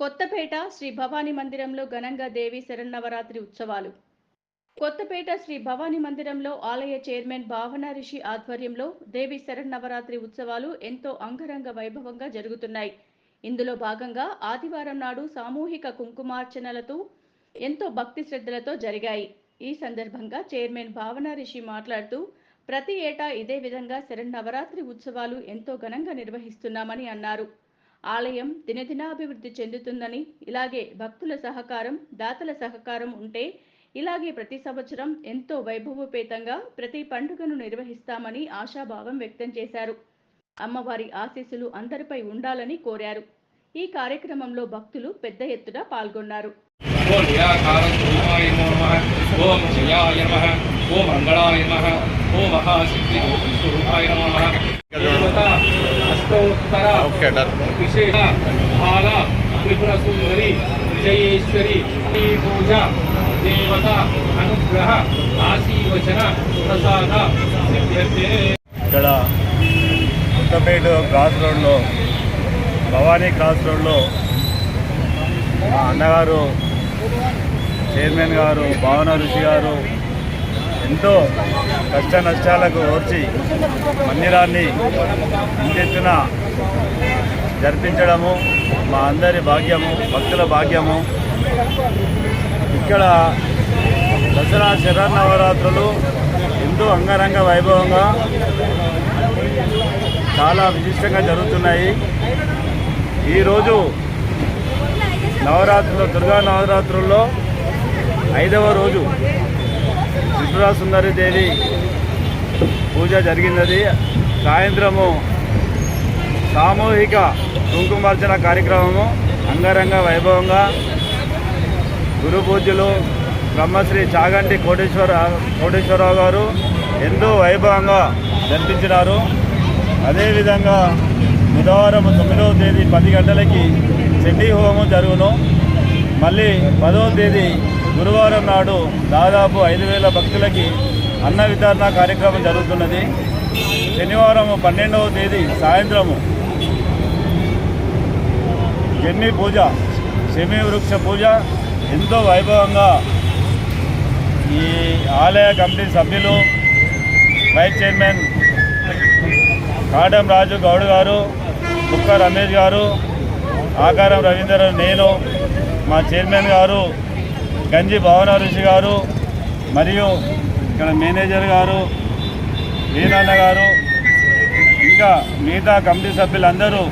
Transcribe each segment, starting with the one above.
కొత్తపేట శ్రీ భవానీ మందిరంలో ఘనంగా దేవి శరన్నవరాత్రి ఉత్సవాలు. కొత్తపేట శ్రీ భవానీ మందిరంలో ఆలయ చైర్మన్ భావన రిషి ఆధ్వర్యంలో దేవి శరన్నవరాత్రి ఉత్సవాలు ఎంతో అంగరంగ వైభవంగా జరుగుతున్నాయి. ఇందులో భాగంగా ఆదివారం నాడు సామూహిక కుంకుమార్చనలతో ఎంతో భక్తి శ్రద్ధలతో జరిగాయి. ఈ సందర్భంగా చైర్మన్ భావన రిషి మాట్లాడుతూ ప్రతి ఏటా ఇదే విధంగా శరన్నవరాత్రి ఉత్సవాలు ఎంతో ఘనంగా నిర్వహిస్తున్నామని అన్నారు. ఆలయం దినదినాభివృద్ధి చెందుతుందని ఇలాగే భక్తుల సహకారం దాతల సహకారం ఉంటే ఇలాగే ప్రతి సంవత్సరం ఎంతో వైభవోపేతంగా ప్రతి పండుగను నిర్వహిస్తామని ఆశాభావం వ్యక్తం చేశారు. అమ్మవారి ఆశీస్సులు అందరిపై ఉండాలని కోరారు. ఈ కార్యక్రమంలో భక్తులు పెద్ద ఎత్తున పాల్గొన్నారు. ఓం నిరాకారస్వరూపాయ విశేష బాల త్రిపుర సుందరి విజయేశ్వరి ఈ పూజ దేవత అనుగ్రహ ఆశీవచన ప్రసాద ఇక్కడ కొత్తపేట క్రాస్ రోడ్లో భవానీ క్రాస్ రోడ్లో మా అన్నగారు చైర్మన్ గారు భావన ఋషి గారు ఎంతో కష్ట నష్టాలకు ఓర్చి మందిరాన్ని ఇంకెత్తున జరిపించడము మా అందరి భాగ్యము భక్తుల భాగ్యము. ఇక్కడ దసరా శరన్నవరాత్రులు ఎంతో అంగరంగ వైభవంగా చాలా విశిష్టంగా జరుగుతున్నాయి. ఈరోజు నవరాత్రులు దుర్గా నవరాత్రుల్లో ఐదవ రోజు త్రిపురా సుందరి దేవి పూజ జరిగినది. సాయంత్రము సామూహిక కుంకుమార్చన కార్యక్రమము అంగరంగ వైభవంగా గురు పూజలు బ్రహ్మశ్రీ చాగంటి కోటేశ్వర కోటేశ్వరరావు గారు ఎంతో వైభవంగా జరిపించినారు. అదేవిధంగా బుధవారం తొమ్మిదవ తేదీ పది గంటలకి చండీ హోమం జరుగును. మళ్ళీ పదవ తేదీ గురువారం నాడు దాదాపు ఐదు వేల భక్తులకి అన్న వితరణ కార్యక్రమం జరుగుతున్నది. శనివారం పన్నెండవ తేదీ సాయంత్రము. జమ్మి పూజ శమి వృక్ష పూజ ఎంతో వైభవంగా ఈ ఆలయ కమిటీ సభ్యులు వైస్ చైర్మన్ కాడం రాజు గౌడ్ గారు కుక్క రమేష్ గారు ఆకారం రవీందర్ నేను మా చైర్మన్ గారు గంజి భావన ఋషి గారు మరియు ఇక్కడ మేనేజర్ గారు వీరన్న గారు ఇంకా మిగతా కమిటీ సభ్యులందరూ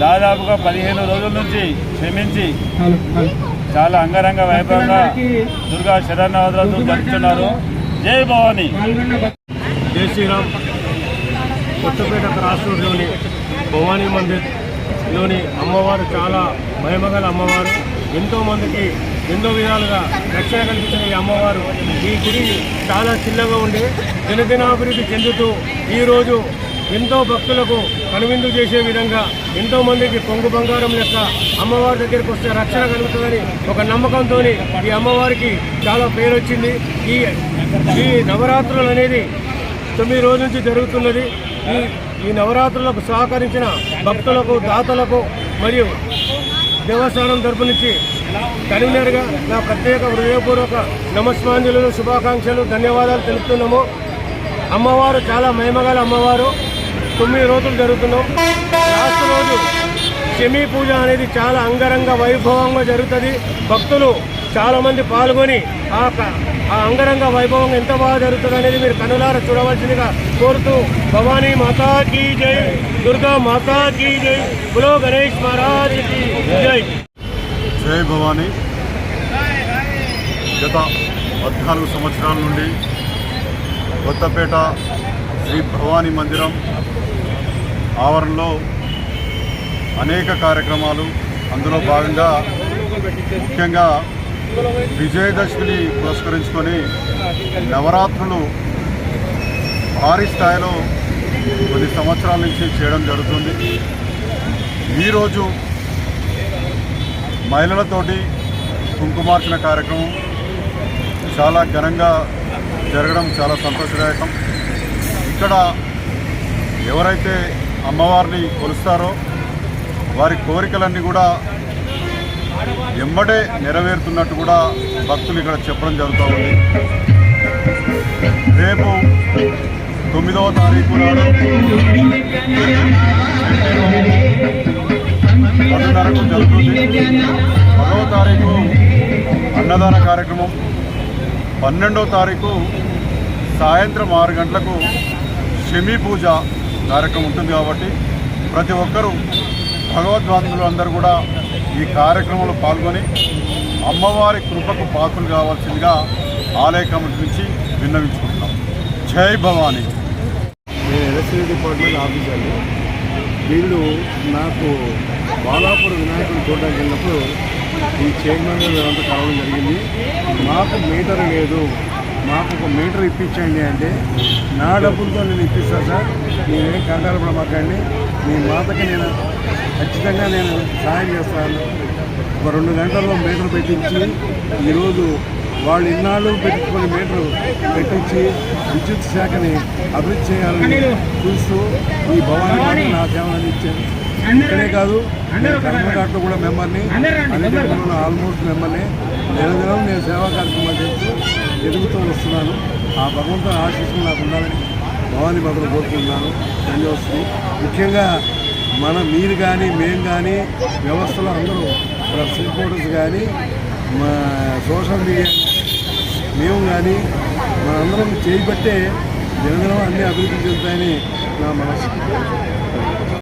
దాదాపుగా పదిహేను రోజుల నుంచి శ్రమించి చాలా అంగరంగ వైభవంగా దుర్గా శరణవరాత్రులు జరుపుతున్నారు. జై భవాని. జై శ్రీరామ్. కొత్తపేట క్రాస్ రోడ్లోని భవానీ లోని అమ్మవారు చాలా మహిమగల అమ్మవారు. ఎంతోమందికి ఎన్నో విధాలుగా రక్షణ కల్పించిన ఈ అమ్మవారు. ఈ గుడి చాలా చిల్లగా ఉండి దినదినాభివృద్ధి చెందుతూ ఈరోజు ఎంతో భక్తులకు కనువిందు చేసే విధంగా ఎంతో మందికి పొంగు బంగారం లెక్క అమ్మవారి దగ్గరికి వస్తే రక్షణ కలుగుతుందని ఒక నమ్మకంతో ఈ అమ్మవారికి చాలా పేరు వచ్చింది. ఈ ఈ నవరాత్రులు అనేది తొమ్మిది రోజుల నుంచి జరుగుతున్నది. ఈ ఈ నవరాత్రులకు సహకరించిన భక్తులకు దాతలకు మరియు దేవస్థానం తరపు నుంచి కన్వీనర్గా నా ప్రత్యేక హృదయపూర్వక నమస్మాంజలు శుభాకాంక్షలు ధన్యవాదాలు తెలుపుతున్నాము. అమ్మవారు చాలా మహిమగల అమ్మవారు. తొమ్మిది రోజులు జరుగుతున్నాం. లాస్ట్ రోజు శమీ పూజ అనేది చాలా అంగరంగ వైభవంగా జరుగుతుంది. భక్తులు చాలా మంది పాల్గొని ఆ ఆ అంగరంగ వైభవం ఎంత బాగా జరుగుతుంది అనేది మీరు కనులారా చూడవలసిందిగా కోరుతూ భవానీ మాతా కీ జై దుర్గా మాతా కీ జై బులో గణేష్ మహారాజ్ కీ జై. జై భవానీ. గత పద్నాలుగు సంవత్సరాల నుండి కొత్తపేట శ్రీ భవానీ మందిరం ఆవరణలో అనేక కార్యక్రమాలు అందులో భాగంగా ముఖ్యంగా విజయదశమిని పురస్కరించుకొని నవరాత్రులు భారీ స్థాయిలో కొన్ని సంవత్సరాల నుంచి చేయడం జరుగుతుంది. ఈరోజు మహిళలతోటి కుంకుమార్చన కార్యక్రమం చాలా ఘనంగా జరగడం చాలా సంతోషదాయకం. ఇక్కడ ఎవరైతే అమ్మవారిని కొలుస్తారో వారి కోరికలన్నీ కూడా వెంబడే నెరవేరుతున్నట్టు కూడా భక్తులు ఇక్కడ చెప్పడం జరుగుతూ ఉంది. రేపు తొమ్మిదవ తారీఖు నాడు పన్నెండున్నరకు జరుగుతుంది. పదవ తారీఖు అన్నదాన కార్యక్రమం. పన్నెండవ తారీఖు సాయంత్రం ఆరు గంటలకు శమీ పూజ కార్యక్రమం ఉంటుంది కాబట్టి ప్రతి ఒక్కరూ భగవద్వాదులు అందరూ కూడా ఈ కార్యక్రమంలో పాల్గొని అమ్మవారి కృపకు పాకులు కావాల్సిందిగా ఆలయ కమిటీ నుంచి విన్నవించుకుంటున్నాం. జై భవానీ. నేను ఎలక్ట్రిసిటీ డిపార్ట్మెంట్ ఆఫీసర్ వీళ్ళు నాకు బాలాపూర్ వినాయకుడు చూడడానికి వెళ్ళినప్పుడు ఈ చైర్మన్ వీళ్ళంతా కావడం జరిగింది. మాకు మీటర్ లేదు. మాకు ఒక మీటర్ ఇప్పించండి అంటే నా డబ్బులతో నేను ఇప్పిస్తాను సార్. నేనేం కంగారు పడమాకండి. మీ మాతకి నేను ఖచ్చితంగా నేను సహాయం చేస్తాను. ఒక రెండు గంటల్లో మీటర్ పెట్టించి ఈరోజు వాళ్ళు ఇన్నాళ్ళు పెట్టుకుని మీటర్ పెట్టించి విద్యుత్ శాఖని అభివృద్ధి చేయాలని చూస్తూ ఈ భవానీ నా సేవలు అందించాను ఇక్కడే కాదు నేను కర్మఘాట్లో కూడా మెంబర్ని అన్ని ఆల్మోస్ట్ మెంబర్ని నిరంతరం నేను సేవా కార్యక్రమాలు చేస్తూ ఎదుగుతూ వస్తున్నాను. ఆ భగవంతుని ఆశీస్సులు నాకు ఉండాలని భవానీ భద్రం కోరుకుంటున్నాను. ధన్యవాదాలు. ముఖ్యంగా మన మీరు కానీ మేము కానీ వ్యవస్థలో అందరూ ప్రెస్ రిపోర్టర్స్ కానీ మా సోషల్ మీడియా మేము కానీ మనందరం చేయబట్టే దినదినం అన్ని అభివృద్ధి చెందుతాయని నా మనసు